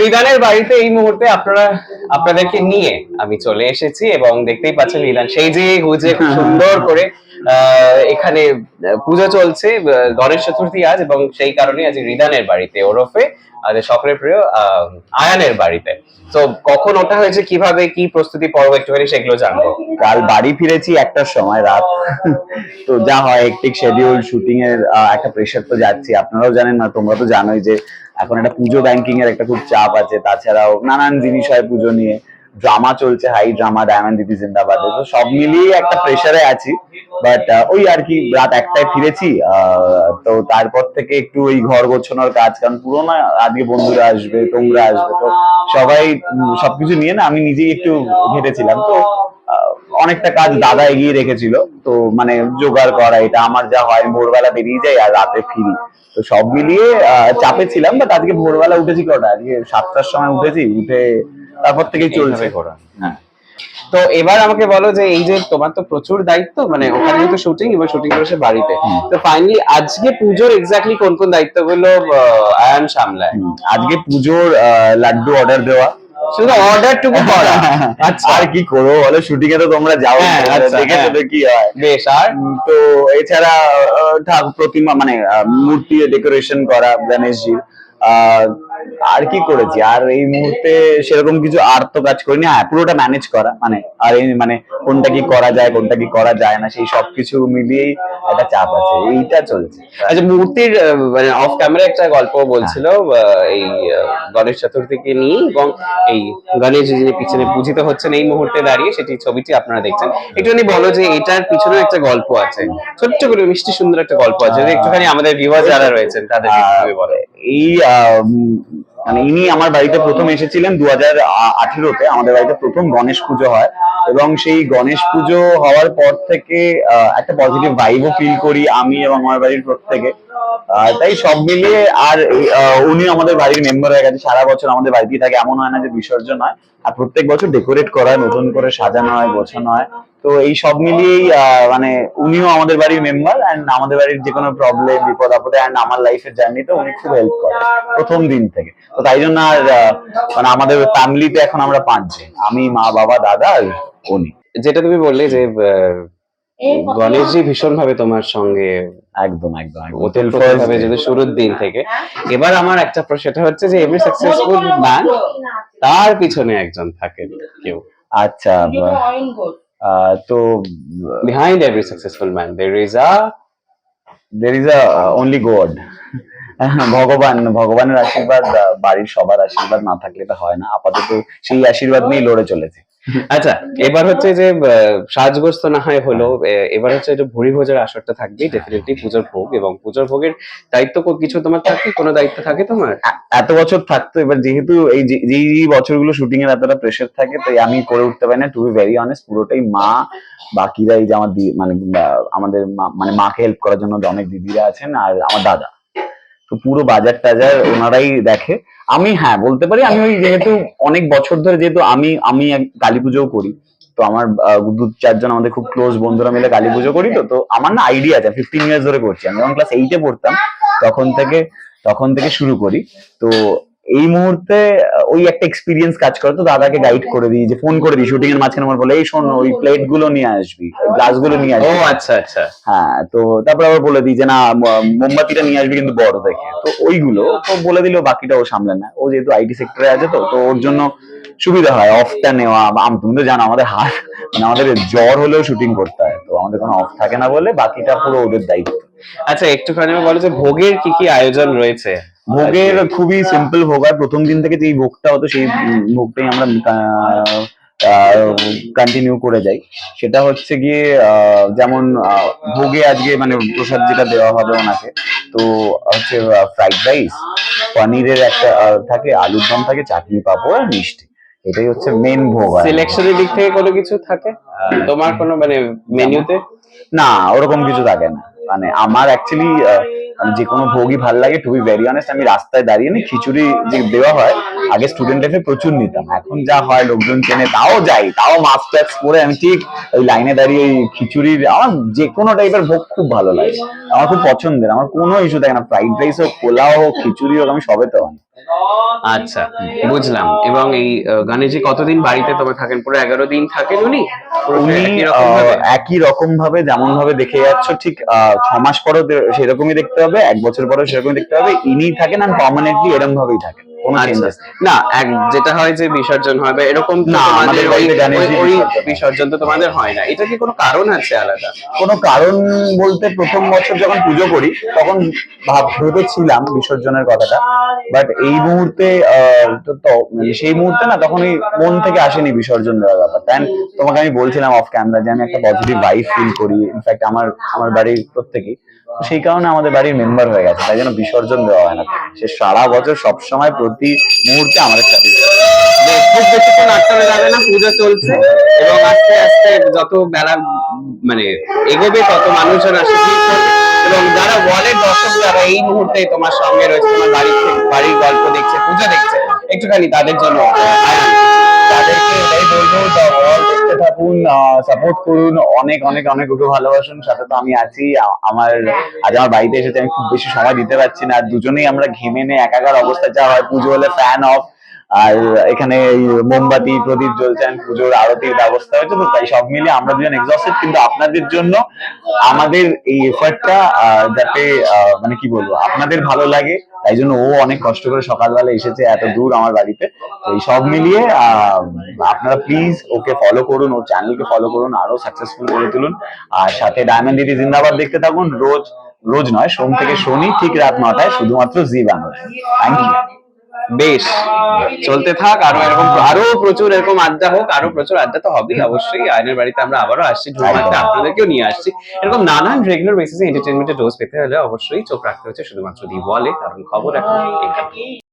রিদানের বাড়িতে এই মুহূর্তে আপনারা, আপনাদেরকে নিয়ে আমি চলে এসেছি এবং দেখতেই পাচ্ছেন রিদান, সেই যে হুজে খুব সুন্দর করে এখানে পুজো চলছে গণেশ চতুর্থী আজ এবং সেই কারণে আজ রিদানের বাড়িতে, ওরফে আমাদের সকলের প্রিয় আয়ানের বাড়িতে। তো কখন ওটা হয়েছে, কীভাবে, কি প্রস্তুতি পর্ব একটুখানি সেগুলো জানব। কাল বাড়ি ফিরেছি একটার সময়, রাত। তো যা হয় একটিক শিডিউল শুটিং এর একটা প্রেশার তো যাচ্ছি। আপনারাও জানেন না, তোমরা তো জানোই যে এখন একটা পুজো ব্যাংকিং এর একটা খুব চাপ আছে। তাছাড়াও নানান জিনিস হয় পুজো নিয়ে। ড্রামা চলছে হাই ড্রামা ডায়মন্ড দিদি জিন্দাবাদে তো সব মিলিয়ে একটা প্রেশারে আছি। বাট ওই আর কি রাত একটায় ফিরেছি। আহ, তো তারপর থেকে একটু ওই ঘর গোছানোর কাজ কারণ পুরোনো আজকে বন্ধুরা আসবে তোমরা আসবে তো সবাই সবকিছু নিয়ে না আমি নিজেই একটু ঘেটেছিলাম। তো অনেকটা কাজ দাদা এগিয়ে রেখেছিল। তো মানে জোগাড় করা এটা আমার যা হয় ভোরবেলা বেরিয়ে যাই আর রাতে ফিরি। তো সব মিলিয়ে আহ, চাপে ছিলাম বাট আজকে ভোরবেলা উঠেছি কটা? আজকে সাতটার সময় উঠেছি উঠে তারপর থেকেই চলছে। করা। হ্যাঁ। তো এবার আমাকে বলো যে এই যে তোমার তো প্রচুর দায়িত্ব মানে ওখানে তো শুটিং এবার শুটিং করেছে বাড়িতে। তো ফাইনালি আজকে পুজোর এক্স্যাক্টলি কোন কোন দায়িত্বগুলো আয়ান সামলায়? আজকে পুজোর আহ, লাড্ডু অর্ডার দেওয়া। শুধু অর্ডার টুকু করা? আচ্ছা। আর কি করব বলো? শুটিং এ তো তোমরা যাও হ্যাঁ, আচ্ছা, দেখেছ হ্যাঁ। তো কি হয়। বেশ আর? তো এছাড়া আহ, ঠাকুর প্রতিমা মানে আহ, মূর্তি ডেকোরেশন করা গণেশজির। আর কি করেছি? আর এই মুহূর্তে সেরকম কিছু আর তো কাজ করিনি। হ্যাঁ পুরোটা ম্যানেজ করা মানে আর এই মানে কোনটা কি করা যায় কোনটা কি করা যায় না সেই সব কিছু মিলিয়েই একটা চাপ আছে। এইটা চলছে। আচ্ছা মূর্তির মানে অফ ক্যামেরা একটা গল্প বলছিল এই গণেশ চতুর্থীকে নিয়ে এবং এই গণেশ যিনি পিছনে পূজিত হচ্ছেন এই মুহূর্তে দাঁড়িয়ে সেটি ছবিটি আপনারা দেখছেন। একটুখানি বলো যে এটার পিছনে একটা গল্প আছে। ছোট্ট করে মিষ্টি সুন্দর একটা গল্প আছে। যদি একটুখানি আমাদের ভিউয়ার যারা রয়েছেন তাদের একটু বলো। এই মানে ইনি আমার বাড়িতে প্রথম এসেছিলেন দু হাজার আঠেরোতে। আমাদের বাড়িতে প্রথম গণেশ পুজো হয় এবং সেই গণেশ পুজো হওয়ার পর থেকে একটা পজিটিভ ভাইবও ফিল করি আমি এবং আমার বাড়ির প্রত্যেকে। তাই সব মিলিয়ে আর উনি আমাদের বাড়ির মেম্বার হয়ে গেছে। সারা বছর আমাদের বাড়িতেই থাকে। এমন হয় না যে বিসর্জন হয়। আর প্রত্যেক বছর ডেকোরেট করা নতুন করে সাজানো হয়, গোছানো হয়। তো এই সব মিলিয়েই আহ, মানে উনিও আমাদের বাড়ির মেম্বার অ্যান্ড আমাদের বাড়ির যে কোনো প্রবলেম বিপদ আপদে অ্যান্ড আমার লাইফের জার্নিতে উনি খুব হেল্প করে প্রথম দিন থেকে। তো তাই জন্য আর আহ, মানে আমাদের ফ্যামিলিতে এখন আমরা পাঁচজন। আমি মা বাবা দাদা আর উনি। যেটা তুমি বললে যে আহ, গণেশজি ভীষণ ভাবে তোমার সঙ্গে একদম একদম। ওতপ্রোতভাবে যদি শুরুর দিন থেকে। এবার আমার একটা প্রশ্ন সেটা হচ্ছে যে এভরি সাকসেসফুল ম্যান তার পিছনে একজন থাকে কেউ। আচ্ছা তো behind every successful man there is a there is a only god ভগবান ভগবানের আশীর্বাদ বাড়ির সবার আশীর্বাদ না থাকলে তো হয় না। আপাতত সেই আশীর্বাদ নিয়ে লড়ে চলেছে। আচ্ছা এবার হচ্ছে যে সাজগোজ তো না হয় হলো এবার হচ্ছে যে ভুড়ি ভোজের আসরটা থাকবে ডেফিনেটলি পুজোর ভোগ এবং পুজোর ভোগের দায়িত্ব কিছু তোমার থাকে? কোনো দায়িত্ব থাকে তোমার? এত বছর থাকতো এবার যেহেতু এই যে- যেই বছরগুলো শুটিং এর এতটা প্রেশার থাকে তাই আমি করে উঠতে পারি না টু বি ভেরি অনেস্ট পুরোটাই মা বাকিরা এই যে আমার মানে আমাদের মা- মানে মাকে হেল্প করার জন্য অনেক দিদিরা আছেন আর আমার দাদা। তো পুরো বাজার টাজার ওনারাই দেখে। আমি হ্যাঁ বলতে পারি আমি ওই যেহেতু অনেক বছর ধরে যেহেতু আমি আমি কালী পুজোও করি, তো আমার দু, চারজন আমাদের খুব ক্লোজ বন্ধুরা মিলে কালী পুজো করি, তো তো আমার না আইডিয়া আছে ফিফটিন ইয়ার্স ধরে করছি। আমি যখন ক্লাস এইটে পড়তাম, তখন থেকে তখন থেকে শুরু করি। তো এই মুহূর্তে ওই একটা এক্সপিরিয়েন্স কাজ করে। তো দাদাকে গাইড করে দিই যে ফোন করে দিই শুটিং এর মাঝখানে আমার বলে এই শোন ওই প্লেটগুলো নিয়ে আসবি গ্লাসগুলো নিয়ে ও আসবি আচ্ছা আচ্ছা। হ্যাঁ তো তারপর আবার বলে দিই যে না মোমবাতিটা নিয়ে আসবি কিন্তু বড় দেখে। তো ওইগুলো তো বলে দিলেও বাকিটা ও সামলে না। ও যেহেতু আইটি সেক্টরে আছে তো তো ওর জন্য সুবিধা হয় অফটা নেওয়া। বা আম- তুমি তো জানো আমাদের হাত মানে আমাদের জ্বর হলেও শুটিং করতে হয় তো আমাদের কোনো অফ থাকে না বলে বাকিটা পুরো ওদের দায়িত্ব। আচ্ছা একটুখানি বলো যে ভোগের কি কি আয়োজন রয়েছে? ভোগের খুবই সিম্পল ভোগ হয় প্রথম দিন থেকে যেই ভোগটা হতো সেই ভোগটাই আমরা কন্টিনিউ করে যাই। সেটা হচ্ছে গিয়ে আহ, যেমন আহ, ভোগে আজকে মানে প্রসাদ যেটা দেওয়া হবে ওনাকে তো হচ্ছে ফ্রাইড রাইস পনিরের একটা আহ, থাকে আলুর দম থাকে চাটনি পাঁপড় আর মিষ্টি। এটাই হচ্ছে মেন ভোগ সিলেকশনের দিক থেকে কোনো কিছু থাকে? তোমার কোনো মানে মেনুতে না ওরকম কিছু থাকে না। মানে আমার অ্যাকচুয়ালি যে কোনো ভোগই ভালো লাগে টু বি ভেরি অনেস্ট আমি রাস্তায় দাঁড়িয়ে নি, খিচুড়ি যে দেওয়া হয় আগে স্টুডেন্ট লাইফে প্রচুর নিতাম। এখন যা হয় লোকজন চেনে তাও যাই। তাও মাস্ক ট্যাক্স পরে আমি ঠিক ওই লাইনে দাঁড়িয়ে ওই খিচুড়ির আমার যে কোনো টাইপের ভোগ খুব ভালো লাগে। আমার খুব পছন্দের। আমার কোনো ইস্যু থাকে না। ফ্রাইড রাইস হোক পোলাও হোক খিচুড়ি হোক আমি সবে তো আচ্ছা বুঝলাম। এবং এই গণেশজি কতদিন বাড়িতে তোমার থাকেন? পুরো এগারো দিন থাকেন উনি? একই রকম ভাবে? যেমন ভাবে দেখে যাচ্ছ ঠিক আহ, ছ মাস পরেও সেরকমই দেখতে হবে এক বছর পরেও সেরকমই দেখতে হবে। ইনি থাকেন আর পার্মানেন্টলি এরকম ভাবেই থাকেন। না এক যেটা হয় যে বিসর্জন হয় বা এরকম না, আমাদের ওই- ওই- ওই বিসর্জন। তো তোমাদের হয় না। এটা কি কোনো কারণ আছে আলাদা? কোনো কারণ বলতে প্রথম বছর যখন পুজো করি তখন ভাব ভেবেছিলাম বিসর্জনের কথাটা। বাট এই মুহূর্তে তো মানে সেই মুহূর্তে না তখন এই মন থেকে আসেনি বিসর্জন দেওয়ার ব্যাপারটা And তোমাকে আমি বলছিলাম অফ ক্যামেরা যে আমি একটা পজিটিভ ভাইব ফিল করি। ইনফ্যাক্ট আমার আমার বাড়ির প্রত্যেকেই। সেই কারণে আমাদের বাড়ির মেম্বার হয়ে গেছে, তাই জন্য বিসর্জন দেওয়া হয় না। সে সারা বছর সবসময় প্রতি মুহূর্তে আমাদের সাথে যাবে না চলছে। এবং আস্তে আস্তে যত বেলা মানে এগোবে, তত মানুষজন আসে। এবং যারা ওয়ালের দর্শক, যারা এই মুহূর্তে তোমার সঙ্গে রয়েছে, তোমার বাড়ির বাড়ির গল্প দেখছে, পুজো দেখছে, একটুখানি তাদের জন্য থাকুন সাপোর্ট করুন। অনেক অনেক অনেক ওকে ভালোবাসুন। সাথে তো আমি আছি। আমার, আজ আমার বাড়িতে এসেছে, আমি খুব বেশি সময় দিতে পারছি না। দুজনেই আমরা ঘেমে নে একাকার অবস্থা। যা হয়, পুজো হলে ফ্যান অফ আর এখানে মোমবাতি, প্রদীপ জ্বলছে and পুজোর আরতির ব্যবস্থা হয়েছে, তো তাই সব মিলিয়ে আমরা দুজন এক্সস্টেড কিন্তু আপনাদের জন্য আমাদের এই এফার্টটা যাতে মানে কি বলব, আপনাদের ভালো লাগে, তাই জন্য ও অনেক কষ্ট করে সকালবেলা এসেছে এত দূর আমার বাড়িতে, তো এই সব মিলিয়ে আপনারা প্লিজ ওকে ফলো করুন, ওর চ্যানেলকে ফলো করুন, আরও সাকসেসফুল করে তুলুন, আর সাথে ডায়মন্ড দিদি জিন্দাবাদ দেখতে থাকুন, রোজ রোজ নয়, সোম থেকে শনি ঠিক রাত নটায়, শুধুমাত্র জি বাংলা থ্যাংক ইউ বেশ চলতে থাক আরও এরকম আরও প্রচুর এরকম আড্ডা হোক আরও প্রচুর আড্ডা তো হবেই অবশ্যই। আয়নের বাড়িতে আমরা আবারও আসছি ঝুমাতে আপনাদেরকেও নিয়ে আসছি। এরকম নানান রেগুলার বেসিসে এন্টারটেনমেন্টের ডোজ পেতে হলে অবশ্যই চোখ রাখতে হচ্ছে শুধুমাত্র দি বলে কারণ খবর এখন এখানে